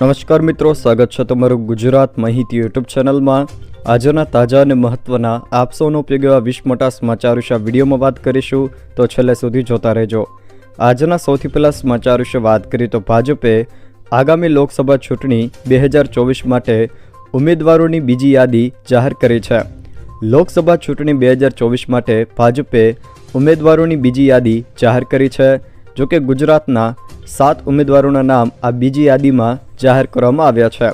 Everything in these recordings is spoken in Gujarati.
નમસ્કાર મિત્રો, સ્વાગત છે તમારું ગુજરાત માહિતી યુટ્યુબ ચેનલમાં. આજના તાજા અને મહત્વના આપસોનો ઉપયોગ એવા વીસ મોટા સમાચાર વિશે વિડીયોમાં વાત કરીશું, તો છેલ્લે સુધી જોતા રહેજો. આજના સૌથી પહેલાં સમાચાર વિશે વાત કરીએ તો ભાજપે આગામી લોકસભા ચૂંટણી બે હજાર ચોવીસ માટે ઉમેદવારોની બીજી યાદી જાહેર કરી છે. લોકસભા ચૂંટણી બે હજાર ચોવીસ માટે ભાજપે ઉમેદવારોની બીજી યાદી જાહેર કરી છે. જોકે ગુજરાતના સાત ઉમેદવારોના નામ આ બીજી યાદીમાં જાહેર કરવામાં આવ્યા છે.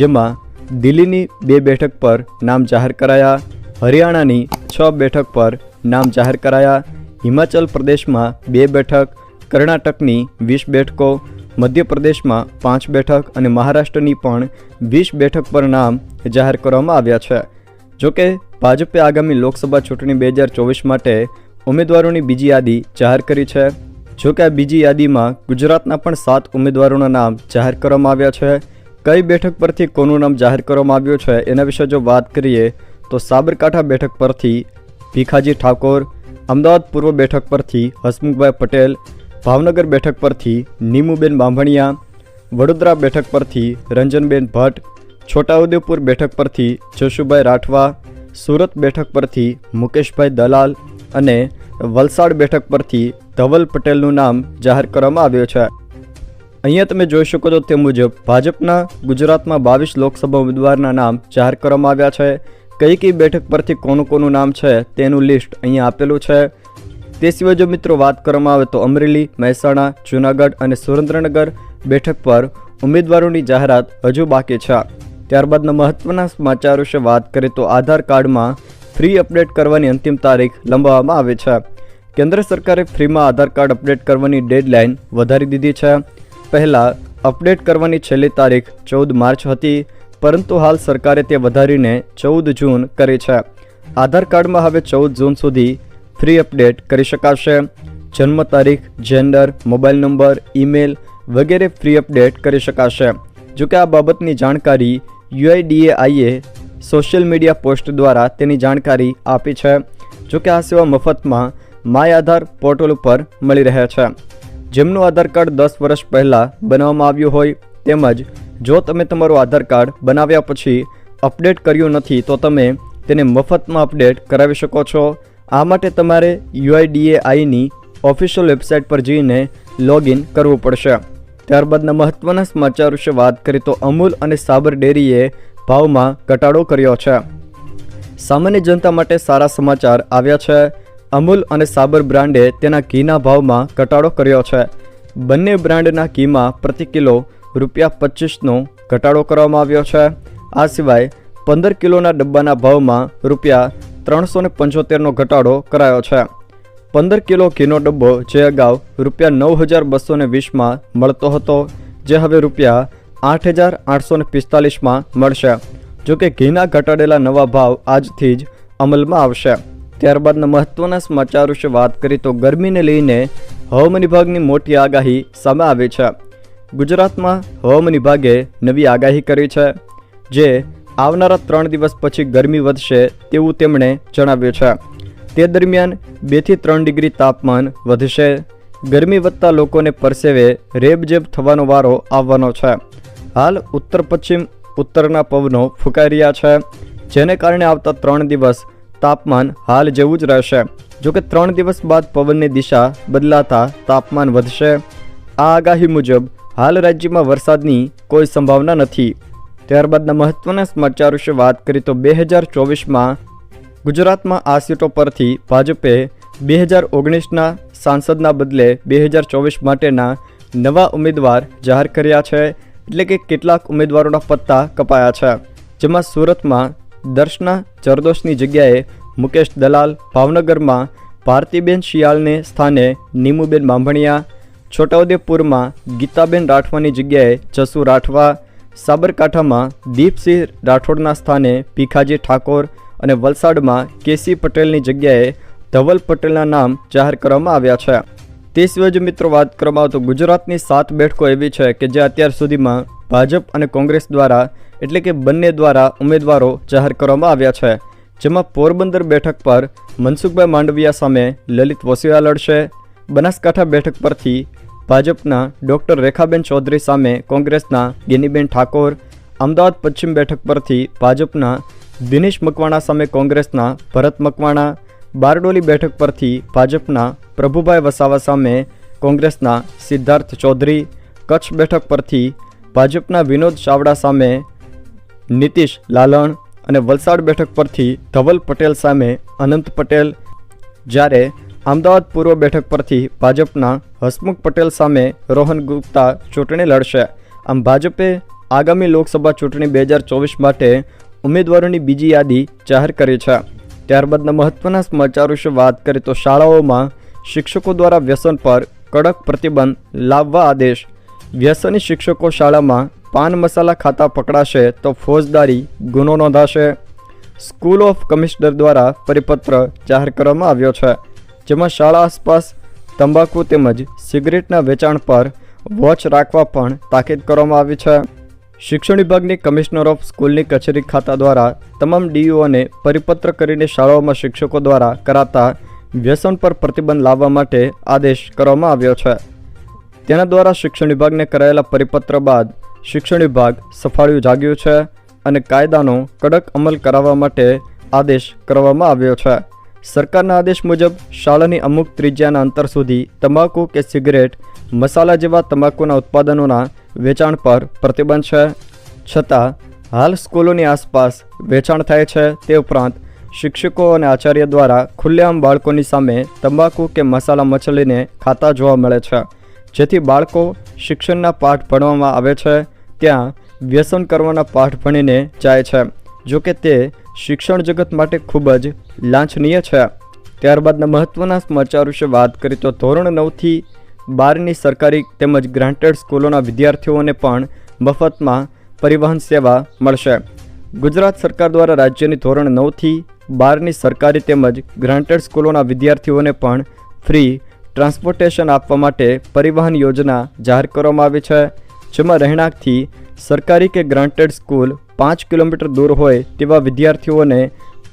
જેમાં દિલ્હીની બે બેઠક પર નામ જાહેર કરાયા, હરિયાણાની છ બેઠક પર નામ જાહેર કરાયા, હિમાચલ પ્રદેશમાં બે બેઠક, કર્ણાટકની વીસ બેઠકો, મધ્યપ્રદેશમાં પાંચ બેઠક અને મહારાષ્ટ્રની પણ વીસ બેઠક પર નામ જાહેર કરવામાં આવ્યા છે. જોકે ભાજપે આગામી લોકસભા ચૂંટણી બે હજાર ચોવીસ માટે ઉમેદવારોની બીજી યાદી જાહેર કરી છે. જોકે બીજી યાદીમાં ગુજરાતના પણ સાત ઉમેદવારોના નામ જાહેર કરવામાં આવ્યા છે. કઈ બેઠક પરથી કોનું નામ જાહેર કરવામાં આવ્યું છે એના વિશે જો વાત કરીએ, તો સાબરકાંઠા બેઠક પરથી ભીખાજી ઠાકોર, અમદાવાદ પૂર્વ બેઠક પરથી હસમુખભાઈ પટેલ, ભાવનગર બેઠક પરથી નીમુબેન બાંભણિયા, વડોદરા બેઠક પરથી રંજનબેન ભટ્ટ, છોટાઉદેપુર બેઠક પરથી જશુભાઈ રાઠવા, સુરત બેઠક પરથી મુકેશભાઈ દલાલ અને વલસાડ બેઠક પરથી ધવલ પટેલનું નામ જાહેર કરવામાં આવ્યું છે. અહીંયા તમે જોઈ શકો છો તે મુજબ ભાજપના ગુજરાતમાં બાવીસ લોકસભા ઉમેદવારના નામ જાહેર કરવામાં આવ્યા છે. કઈ કઈ બેઠક પરથી કોનું કોનું નામ છે તેનું લિસ્ટ અહીંયા આપેલું છે. તે સિવાય જો મિત્રો વાત કરવામાં આવે તો અમરેલી, મહેસાણા, જૂનાગઢ અને સુરેન્દ્રનગર બેઠક પર ઉમેદવારોની જાહેરાત હજુ બાકી છે. ત્યારબાદના મહત્વના સમાચાર વિશે વાત કરીએ તો આધાર કાર્ડમાં ફ્રી અપડેટ કરવાની અંતિમ તારીખ લંબાવવામાં આવી છે. કેન્દ્ર સરકારે ફ્રીમાં આધાર કાર્ડ અપડેટ કરવાની ડેડલાઇન વધારી દીધી છે. પહેલાં અપડેટ કરવાની છેલ્લી તારીખ ચૌદ માર્ચ હતી, પરંતુ હાલ સરકારે તે વધારીને ચૌદ જૂન કરી છે. આધાર કાર્ડમાં હવે ચૌદ જૂન સુધી ફ્રી અપડેટ કરી શકાશે. જન્મ તારીખ જેન્ડર મોબાઈલ નંબર ઈમેલ વગેરે ફ્રી અપડેટ કરી શકાશે. જોકે આ બાબતની જાણકારી યુઆઈડીએઆઈએ સોશિયલ મીડિયા પોસ્ટ દ્વારા તેની જાણકારી આપી છે જોકે આ સેવા મફતમાં માય આધાર પોર્ટલ ઉપર મળી રહે છે. જેમનું આધાર કાર્ડ દસ વર્ષ પહેલાં બનાવવામાં આવ્યું હોય તેમજ જો તમે તમારું આધાર કાર્ડ બનાવ્યા પછી અપડેટ કર્યું નથી, તો તમે તેને મફતમાં અપડેટ કરાવી શકો છો. આ માટે તમારે યુઆઈડીએઆઈની ઓફિશિયલ વેબસાઇટ પર જઈને લોગિન કરવું પડશે. ત્યારબાદના મહત્ત્વના સમાચાર વિશે વાત કરીએ તો અમૂલ અને સાબર ડેરીએ ભાવમાં ઘટાડો કર્યો છે. સામાન્ય જનતા માટે સારા સમાચાર આવ્યા છે. અમૂલ અને સાબર બ્રાન્ડે તેના ઘીના ભાવમાં ઘટાડો કર્યો છે. બંને બ્રાન્ડના ઘીમાં પ્રતિ કિલો રૂપિયા પચીસનો ઘટાડો કરવામાં આવ્યો છે. આ સિવાય પંદર કિલોના ડબ્બાના ભાવમાં રૂપિયા ત્રણસો ને પંચોતેરનો ઘટાડો કરાયો છે. પંદર કિલો ઘીનો ડબ્બો જે અગાઉ રૂપિયા નવ હજાર બસો વીસમાં મળતો હતો, જે હવે રૂપિયા આઠ હજાર આઠસો પિસ્તાલીસમાં મળશે જોકે ઘીના ઘટાડેલા નવા ભાવ આજથી જ અમલમાં આવશે. ત્યારબાદના મહત્વના સમાચાર વિશે વાત કરીએ તો ગરમીને લઈને હવામાન વિભાગની મોટી આગાહી સામે આવી છે. ગુજરાતમાં હવામાન વિભાગે નવી આગાહી કરી છે, જે આવનારા ત્રણ દિવસ પછી ગરમી વધશે તેવું તેમણે જણાવ્યું છે. તે દરમિયાન બેથી ત્રણ ડિગ્રી તાપમાન વધશે. ગરમી વધતા લોકોને પરસેવે રેબજેબ થવાનો વારો આવવાનો છે. હાલ ઉત્તર પશ્ચિમ ઉત્તરના પવનો ફૂંકાઈ રહ્યા છે. જેને કારણે આવતા ત્રણ દિવસ તાપમાન હાલ જેવું જ રહેશે. જોકે ત્રણ દિવસ બાદ પવનની દિશા બદલાતા તાપમાન વધશે. આ આગાહી મુજબ હાલ રાજ્યમાં વરસાદની કોઈ સંભાવના નથી. ત્યારબાદના મહત્વના સમાચાર વિશે વાત કરીએ તો બે હજાર ચોવીસમાં ગુજરાતમાં આ સીટો પરથી ભાજપે બે હજાર ઓગણીસના સાંસદના બદલે બે હજાર ચોવીસ માટેના નવા ઉમેદવાર જાહેર કર્યા છે, એટલે કે કેટલાક ઉમેદવારોના પત્તા કપાયા છે. જેમાં સુરતમાં દર્શના જરદોશની જગ્યાએ મુકેશ દલાલ, ભાવનગરમાં ભારતીબેન શિયાળને સ્થાને નીમુબેન બાંભણિયા, છોટાઉદેપુરમાં ગીતાબેન રાઠવાની જગ્યાએ જસુ રાઠવા, સાબરકાંઠામાં દીપસિંહ રાઠોડના સ્થાને ભીખાજી ઠાકોર અને વલસાડમાં કેસી પટેલની જગ્યાએ ધવલ પટેલના નામ જાહેર કરવામાં આવ્યા છે. તે સિવાય મિત્રો વાત કરવામાં આવે તો ગુજરાતની સાત બેઠકો એવી છે કે જે અત્યાર સુધીમાં ભાજપ અને કોંગ્રેસ દ્વારા એટલે કે બંને દ્વારા ઉમેદવારો જાહેર કરવામાં આવ્યા છે. જેમાં પોરબંદર બેઠક પર મનસુખભાઈ માંડવિયા સામે લલિત વસુયા લડશે. બનાસકાંઠા બેઠક પરથી ભાજપના ડૉક્ટર રેખાબેન ચૌધરી સામે કોંગ્રેસના ગેનીબેન ઠાકોર. અમદાવાદ પશ્ચિમ બેઠક પરથી ભાજપના દિનેશ મકવાણા સામે કોંગ્રેસના ભરત મકવાણા. બારડોલી બેઠક પરથી ભાજપના પ્રભુભાઈ વસાવા સામે કોંગ્રેસના સિદ્ધાર્થ ચૌધરી, કચ્છ બેઠક પરથી ભાજપના વિનોદ ચાવડા સામે નીતિશ લાલણ અને વલસાડ બેઠક પરથી ધવલ પટેલ સામે અનંત પટેલ. જ્યારે અમદાવાદ પૂર્વ બેઠક પરથી ભાજપના હસમુખ પટેલ સામે રોહન ગુપ્તા ચૂંટણી લડશે. આમ ભાજપે આગામી લોકસભા ચૂંટણી બે હજાર ચોવીસ માટે ઉમેદવારોની બીજી યાદી જાહેર કરી છે. ત્યારબાદના મહત્વના સમાચાર વિશે વાત કરીએ તો શાળાઓમાં શિક્ષકો દ્વારા વ્યસન પર કડક પ્રતિબંધ લાવવા આદેશ. વ્યસની શિક્ષકો શાળામાં પાન મસાલા ખાતા પકડાશે તો ફોજદારી ગુનો નોંધાશે. સ્કૂલ ઓફ કમિશનર દ્વારા પરિપત્ર જાહેર કરવામાં આવ્યો છે, જેમાં શાળા આસપાસ તંબાકુ તેમજ સિગરેટના વેચાણ પર વોચ રાખવા પણ તાકીદ કરવામાં આવી છે. શિક્ષણ વિભાગની કમિશનર ઓફ સ્કૂલની કચેરી ખાતા દ્વારા તમામ ડીયુઓને પરિપત્ર કરીને શાળાઓમાં શિક્ષકો દ્વારા કરાતા વ્યસન પર પ્રતિબંધ લાવવા માટે આદેશ કરવામાં આવ્યો છે. તેના દ્વારા શિક્ષણ વિભાગને કરાયેલા પરિપત્ર બાદ શિક્ષણ વિભાગ સફાળ્યું જાગ્યું છે અને કાયદાનો કડક અમલ કરાવવા માટે આદેશ કરવામાં આવ્યો છે. સરકારના આદેશ મુજબ શાળાની અમુક ત્રિજ્યાના અંતર સુધી તમાકુ કે સિગરેટ, મસાલા જેવા તમાકુના ઉત્પાદનોના વેચાણ પર પ્રતિબંધ છે. છતાં, હાલ સ્કૂલોની આસપાસ વેચાણ થાય છે તે ઉપરાંત શિક્ષકો અને આચાર્ય દ્વારા ખુલ્લેઆમ બાળકોની સામે તંબાકુ કે મસાલા મછલીને ખાતા જોવા મળે છે, જેથી બાળકો શિક્ષણના પાઠ ભણવામાં આવે છે. ત્યાં વ્યસન કરવાના પાઠ ભણીને જાય છે. જો કે તે શિક્ષણ જગત માટે ખૂબ જ લાંછનીય છે. ત્યારબાદના મહત્ત્વના સમાચાર વિશે વાત કરીએ તો ધોરણ નવથી બારની સરકારી તેમજ ગ્રાન્ટેડ સ્કૂલોના વિદ્યાર્થીઓને પણ મફતમાં પરિવહન સેવા મળશે. ગુજરાત સરકાર દ્વારા રાજ્યની ધોરણ નવથી બારની સરકારી તેમજ ગ્રાન્ટેડ સ્કૂલોના વિદ્યાર્થીઓને પણ ફ્રી ટ્રાન્સપોર્ટેશન આપવા માટે પરિવહન યોજના જાહેર કરવામાં આવી છે. જેમાં રહેણાંકથી સરકારી કે ગ્રાન્ટેડ સ્કૂલ પાંચ કિલોમીટર દૂર હોય તેવા વિદ્યાર્થીઓને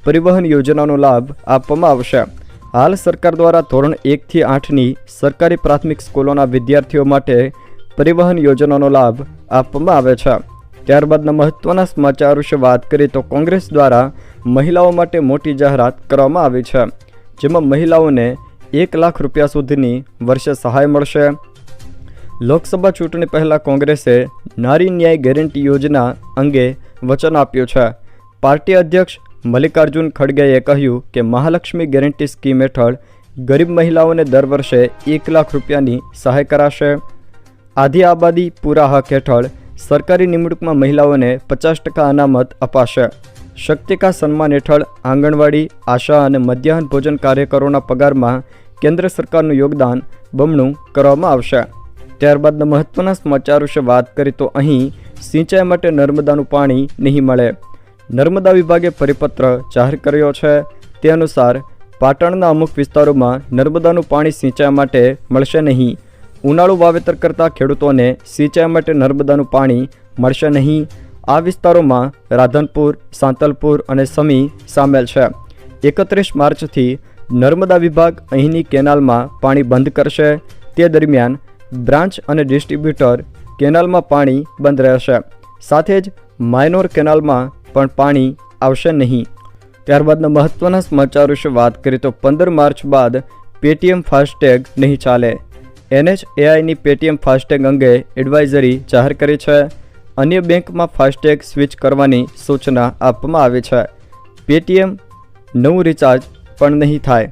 પરિવહન યોજનાનો લાભ આપવામાં આવશે. હાલ સરકાર દ્વારા ધોરણ એકથી આઠની સરકારી પ્રાથમિક સ્કૂલોના વિદ્યાર્થીઓ માટે પરિવહન યોજનાનો લાભ આપવામાં આવે છે. ત્યારબાદના મહત્ત્વના સમાચાર વિશે વાત કરીએ તો કોંગ્રેસ દ્વારા મહિલાઓ માટે મોટી જાહેરાત કરવામાં આવી છે, જેમાં મહિલાઓને એક લાખ રૂપિયા સુધીની વર્ષે સહાય મળશે. લોકસભા ચૂંટણી પહેલાં કોંગ્રેસે નારી ન્યાય ગેરંટી યોજના અંગે વચન આપ્યું છે. પાર્ટી અધ્યક્ષ મલ્લિકાર્જુન ખડગેએ કહ્યું કે મહાલક્ષ્મી ગેરંટી સ્કીમ હેઠળ ગરીબ મહિલાઓને દર વર્ષે એક લાખ રૂપિયાની સહાય કરાશે. આધી આબાદી પૂરા હક હેઠળ સરકારી નિમણૂકમાં મહિલાઓને પચાસ ટકા અનામત અપાશે. શક્તિકા સન્માન હેઠળ આંગણવાડી, આશા અને મધ્યાહન ભોજન કાર્યકરોના પગારમાં કેન્દ્ર સરકારનું યોગદાન બમણું કરવામાં આવશે. ત્યારબાદના મહત્ત્વના સમાચાર વિશે વાત કરી તો અહીં સિંચાઈ માટે નર્મદાનું પાણી નહીં મળે. નર્મદા વિભાગે પરિપત્ર જાહેર કર્યો છે. તે અનુસાર પાટણના અમુક વિસ્તારોમાં નર્મદાનું પાણી સિંચાઈ માટે મળશે નહીં. ઉનાળુ વાવેતર કરતા ખેડૂતોને સિંચાઈ માટે નર્મદાનું પાણી મળશે નહીં. આ વિસ્તારોમાં રાધનપુર, સાંતલપુર અને સમી સામેલ છે. એકત્રીસ માર્ચથી નર્મદા વિભાગ અહીંની કેનાલમાં પાણી બંધ કરશે. તે દરમિયાન બ્રાન્ચ અને ડિસ્ટ્રીબ્યુટર કેનાલમાં પાણી બંધ રહેશે સાથે જ માઇનોર કેનાલમાં પણ પાણી આવશે નહીં. ત્યારબાદના મહત્ત્વના સમાચાર વિશે વાત કરીએ તો પંદર માર્ચ બાદ પેટીએમ ફાસ્ટેગ નહીં ચાલે. એનએચએઆઈની પેટીએમ ફાસ્ટેગ અંગે એડવાઇઝરી જાહેર કરી છે. અન્ય બેંકમાં ફાસ્ટેગ સ્વિચ કરવાની સૂચના આપવામાં આવી છે. પેટીએમ નવું રિચાર્જ પણ નહીં થાય.